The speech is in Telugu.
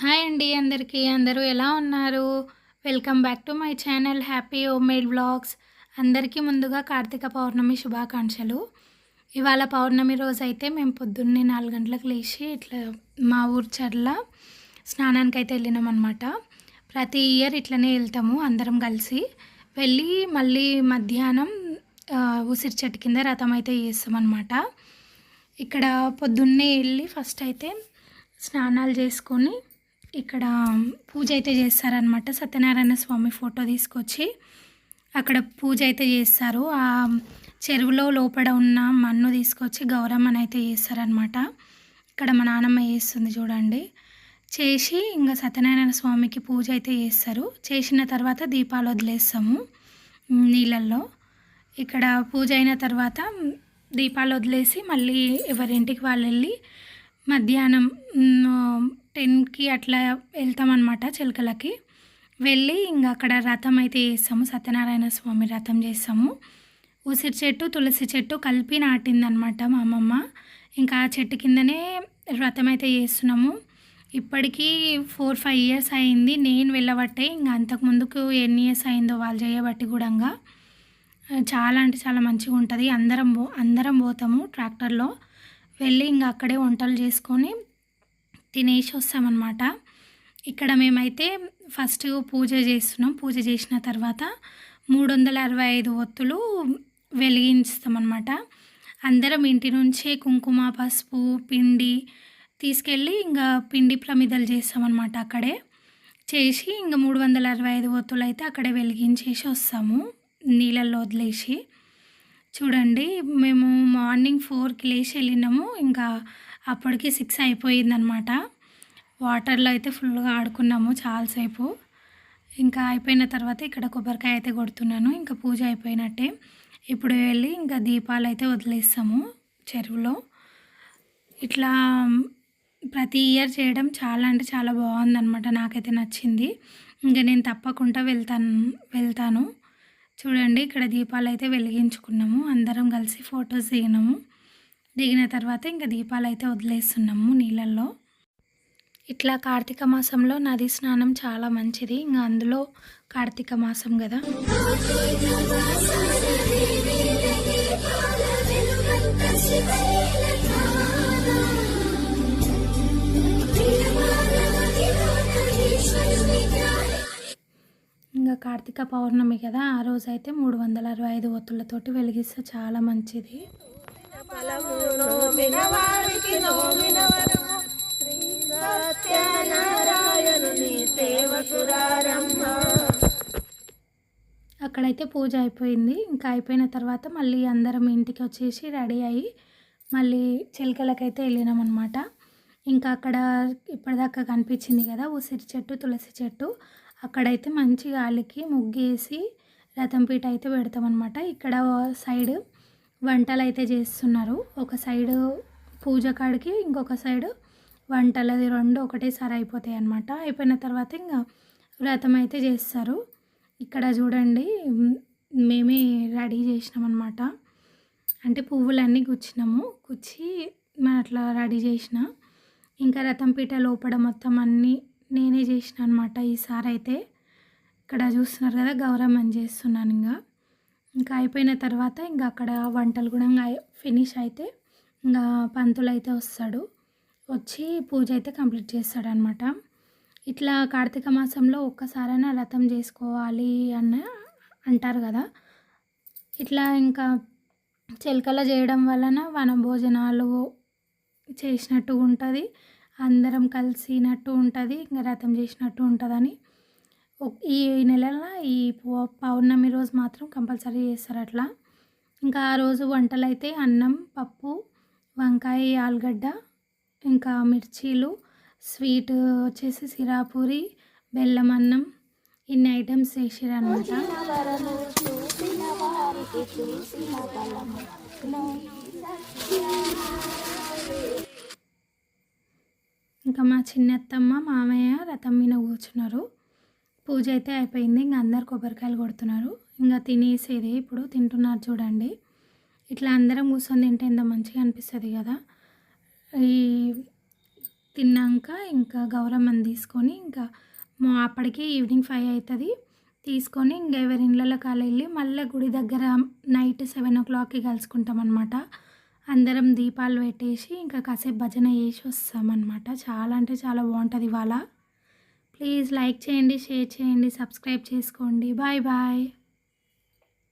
హాయ్ అండి అందరికీ. అందరూ ఎలా ఉన్నారు? Welcome back to my channel happy home made vlogs. అందరికీ ముందుగా కార్తీక పౌర్ణమి శుభాకాంక్షలు. ఇవాళ పౌర్ణమి రోజు అయితే మేము పొద్దున్నే నాలుగు గంటలకు లేచి ఇట్లా మా ఊరు చర్ల స్నానానికి అయితే వెళ్ళినాం అనమాట ప్రతి ఇయర్ ఇట్లనే వెళ్తాము అందరం కలిసి. వెళ్ళి మళ్ళీ మధ్యాహ్నం ఉసిరి చెట్టు కింద రథం అయితే చేస్తామన్నమాట ఇక్కడ పొద్దున్నే వెళ్ళి ఫస్ట్ అయితే స్నానాలు చేసుకొని ఇక్కడ పూజ అయితే చేస్తారనమాట సత్యనారాయణ స్వామి ఫోటో తీసుకొచ్చి అక్కడ పూజ అయితే చేస్తారు. ఆ చెరువులో లోపల ఉన్న మన్ను తీసుకొచ్చి గౌరమ్మని అయితే చేస్తారనమాట ఇక్కడ మా నాన్నమ్మ చేస్తుంది చూడండి. చేసి ఇంకా సత్యనారాయణ స్వామికి పూజ అయితే చేస్తారు. చేసిన తర్వాత దీపాలు వదిలేస్తాము నీళ్ళల్లో. ఇక్కడ పూజ అయిన తర్వాత దీపాలు వదిలేసి మళ్ళీ ఎవరింటికి వాళ్ళు వెళ్ళి మధ్యాహ్నం టెన్కి అట్లా వెళ్తామన్నమాట చిలకలకి. వెళ్ళి ఇంకా అక్కడ రథం అయితే చేస్తాము సత్యనారాయణ స్వామి రథం చేస్తాము. ఉసిరి చెట్టు తులసి చెట్టు కలిపి నాటిందనమాట మా అమ్మమ్మ. ఇంకా ఆ చెట్టు కిందనే వ్రతం అయితే చేస్తున్నాము ఇప్పటికీ ఫోర్ ఫైవ్ ఇయర్స్ అయింది. నేను వెళ్ళబట్టే ఇంకా అంతకు ముందుకు ఎన్ని ఇయర్స్ అయిందో వాళ్ళు చేయబట్టి కూడా చాలా అంటే చాలా మంచిగా ఉంటుంది. అందరం పో అందరం పోతాము ట్రాక్టర్లో. వెళ్ళి ఇంకా అక్కడే వంటలు చేసుకొని తినేసి వస్తామన్నమాట. ఇక్కడ మేమైతే ఫస్ట్ పూజ చేస్తున్నాం. పూజ చేసిన తర్వాత మూడు వందల అరవై ఐదు ఒత్తులు వెలిగించుతామన్నమాట. అందరం ఇంటి నుంచే కుంకుమ పసుపు పిండి తీసుకెళ్ళి ఇంకా పిండి ప్రమిదలు చేస్తామన్నమాట అక్కడే. చేసి ఇంకా మూడు వందల అరవై ఐదు ఒత్తులు అయితే అక్కడే వెలిగించేసి వస్తాము నీళ్ళల్లో వదిలేసి. చూడండి మేము మార్నింగ్ ఫోర్కి లేచి వెళ్ళినాము. ఇంకా అప్పటికి సిక్స్ అయిపోయిందనమాట. వాటర్లో అయితే ఫుల్గా ఆడుకున్నాము చాలాసేపు. ఇంకా అయిపోయిన తర్వాత ఇక్కడ కొబ్బరికాయ అయితే కొడుతున్నాను. ఇంకా పూజ అయిపోయినట్టే. ఇప్పుడు వెళ్ళి ఇంకా దీపాలు అయితే వదిలేస్తాము చెరువులో. ఇట్లా ప్రతి ఇయర్ చేయడం చాలా అంటే చాలా బాగుందన్నమాట నాకైతే నచ్చింది. ఇంకా నేను తప్పకుండా వెళ్తాను వెళ్తాను. చూడండి ఇక్కడ దీపాలు అయితే వెలిగించుకున్నాము. అందరం కలిసి ఫొటోస్ దిగినాము. దిగిన తర్వాత ఇంకా దీపాలు అయితే వదిలేస్తున్నాము నీళ్ళల్లో. ఇట్లా కార్తీక మాసంలో నది స్నానం చాలా మంచిది. ఇంకా అందులో కార్తీక మాసం కదా. ఇంకా కార్తీక పౌర్ణమి కదా. ఆ రోజైతే మూడు వందల అరవై ఐదు ఒత్తులతోటి వెలిగిస్తే చాలా మంచిది. అక్కడైతే పూజ అయిపోయింది. ఇంకా అయిపోయిన తర్వాత మళ్ళీ అందరం ఇంటికి వచ్చేసి రెడీ అయ్యి మళ్ళీ చిలకలకైతే వెళ్ళినాం అనమాట ఇంకా అక్కడ ఇప్పటిదాకా కనిపించింది కదా ఉసిరి చెట్టు తులసి చెట్టు. అక్కడైతే మంచి గాలికి ముగ్గేసి రథం పీట అయితే పెడతామన్నమాట. ఇక్కడ సైడ్ వంటలు అయితే చేస్తున్నారు. ఒక సైడు పూజ కాడికి ఇంకొక సైడు వంటలది రెండు ఒకటేసారి అయిపోతాయి అన్నమాట. అయిపోయిన తర్వాత ఇంకా వ్రతం అయితే చేస్తారు. ఇక్కడ చూడండి మేమే రెడీ చేసినాం అనమాట అంటే పువ్వులన్నీ గుచ్చినాము. గుచ్చి మనం అట్లా రెడీ చేసిన. ఇంకా రథం పీట లోపల మొత్తం అన్నీ నేనే చేసిన అనమాట ఈసారి అయితే. ఇక్కడ చూస్తున్నారు కదా గౌరవం చేస్తున్నాను ఇంకా ఇంకా అయిపోయిన తర్వాత ఇంకా అక్కడ వంటలు కూడా ఇంకా ఫినిష్ అయితే ఇంకా పంతులు అయితే వస్తాడు. వచ్చి పూజ అయితే కంప్లీట్ చేస్తాడు అనమాట ఇట్లా కార్తీక మాసంలో ఒక్కసారైనా రథం చేసుకోవాలి అన్న అంటారు కదా. ఇట్లా ఇంకా చిలకల చేయడం వలన వన భోజనాలు చేసినట్టు ఉంటుంది. అందరం కలిసినట్టు ఉంటుంది. ఇంకా రథం చేసినట్టు ఉంటుందని ఈ నెలలో ఈ పౌర్ణమి రోజు మాత్రం కంపల్సరీ చేస్తారు అట్లా ఇంకా ఆ రోజు వంటలు అయితే అన్నం పప్పు వంకాయ ఆలుగడ్డ ఇంకా మిర్చీలు స్వీట్ వచ్చేసి సిరాపూరి బెల్లం అన్నం ఇన్ని ఐటమ్స్ చేసారనమాట ఇంకా మా చిన్నత్తమ్మ మామయ్య రథం మీద కూర్చున్నారు. పూజ అయితే అయిపోయింది. ఇంకా అందరు కొబ్బరికాయలు కొడుతున్నారు. ఇంకా తినేసేది ఇప్పుడు. తింటున్నారు చూడండి. ఇట్లా అందరం కూర్చొని తింటే ఎంత మంచిగా అనిపిస్తుంది కదా. ఈ తిన్నాక ఇంకా గౌరమ్మని తీసుకొని ఇంకా మా అప్పటికి ఈవినింగ్ ఫైవ్ అవుతుంది తీసుకొని ఇంకా ఎవరి ఇళ్ళలో కాలు వెళ్ళి మళ్ళీ గుడి దగ్గర నైట్ సెవెన్ ఓ క్లాక్కి కలుసుకుంటాం అనమాట అందరం దీపాలు పెట్టేసి ఇంకా కాసేపు భజన చేసి వస్తామన్నమాట. చాలా అంటే చాలా బాగుంటుంది ఇవాళ. ప్లీజ్ లైక్ చేయండి షేర్ చేయండి సబ్స్క్రైబ్ చేసుకోండి. Bye bye.